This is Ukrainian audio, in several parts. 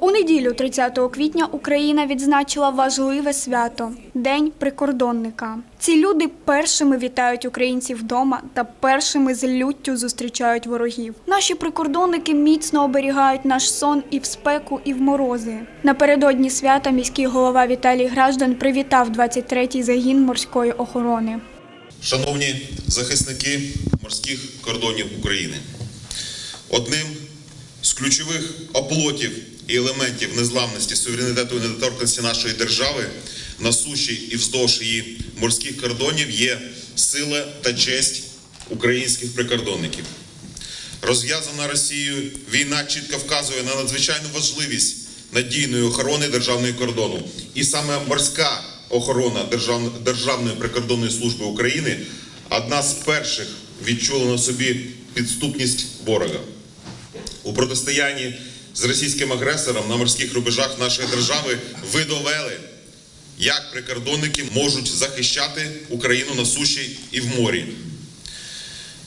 У неділю, 30 квітня, Україна відзначила важливе свято День прикордонника. Ці люди першими вітають українців вдома та першими з люттю зустрічають ворогів. Наші прикордонники міцно оберігають наш сон і в спеку, і в морози. Напередодні свята міський голова Віталій Граждан привітав 23-й загін морської охорони. Шановні захисники морських кордонів України, одним з ключових оплотів і елементів незламності, суверенітету і недоторканності нашої держави на суші і вздовж її морських кордонів є сила та честь українських прикордонників. Розв'язана Росією війна чітко вказує на надзвичайну важливість надійної охорони державного кордону. І саме морська охорона Державної прикордонної служби України одна з перших відчула на собі підступність ворога. У протистоянні з російським агресором на морських рубежах нашої держави ви довели, як прикордонники можуть захищати Україну на суші і в морі.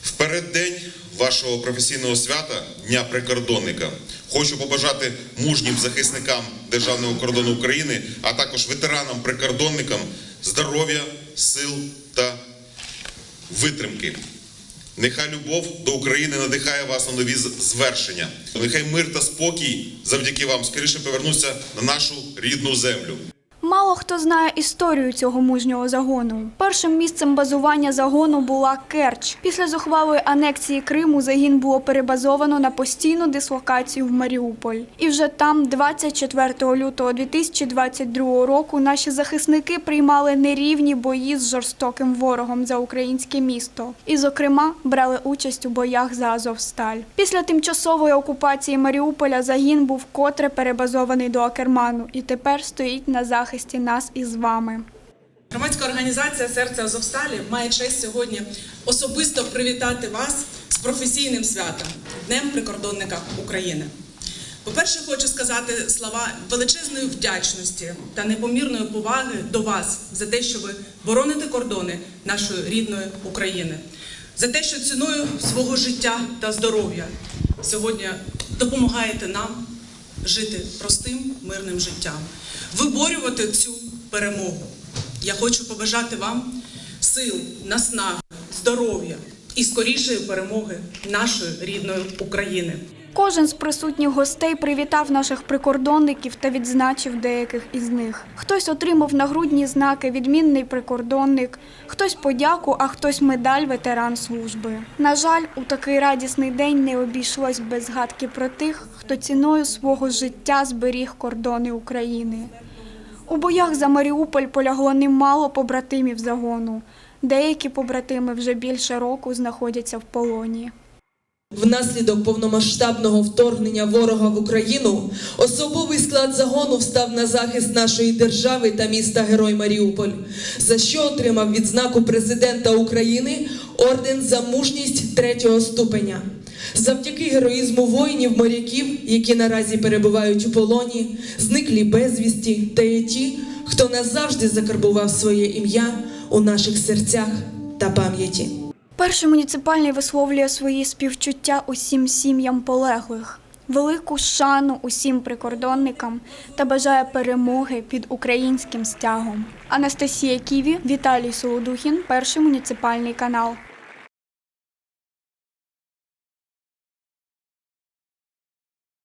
В переддень вашого професійного свята Дня прикордонника хочу побажати мужнім захисникам Державного кордону України, а також ветеранам-прикордонникам здоров'я, сил та витримки. Нехай любов до України надихає вас на нові звершення. Нехай мир та спокій завдяки вам скоріше повернуться на нашу рідну землю. Мало хто знає історію цього мужнього загону. Першим місцем базування загону була Керч. Після зухвалої анексії Криму загін було перебазовано на постійну дислокацію в Маріуполь. І вже там, 24 лютого 2022 року, наші захисники приймали нерівні бої з жорстоким ворогом за українське місто. І, зокрема, брали участь у боях за Азовсталь. Після тимчасової окупації Маріуполя загін був вкотре перебазований до Акерману і тепер стоїть на захисті нас із вами. Громадська організація Серце Азовсталі має честь сьогодні особисто привітати вас з професійним святом Днем прикордонника України. По-перше, хочу сказати слова величезної вдячності та непомірної поваги до вас за те, що ви бороните кордони нашої рідної України, за те, що ціною свого життя та здоров'я сьогодні допомагаєте нам жити простим мирним життям, виборювати цю перемогу. Я хочу побажати вам сил, наснаги, здоров'я і скорішої перемоги нашої рідної України. Кожен з присутніх гостей привітав наших прикордонників та відзначив деяких із них. Хтось отримав нагрудні знаки відмінний прикордонник, хтось подяку, а хтось медаль ветеран служби. На жаль, у такий радісний день не обійшлось без згадки про тих, хто ціною свого життя зберіг кордони України. У боях за Маріуполь полягло немало побратимів загону. Деякі побратими вже більше року знаходяться в полоні. Внаслідок повномасштабного вторгнення ворога в Україну особовий склад загону встав на захист нашої держави та міста Герой Маріуполь, за що отримав відзнаку президента України орден за мужність третього ступеня. Завдяки героїзму воїнів-моряків, які наразі перебувають у полоні, зниклі безвісті та є ті, хто назавжди закарбував своє ім'я у наших серцях та пам'яті. Перший муніципальний висловлює свої співчуття усім сім'ям полеглих, велику шану усім прикордонникам та бажає перемоги під українським стягом. Анастасія Ківі, Віталій Солодухін, перший муніципальний канал.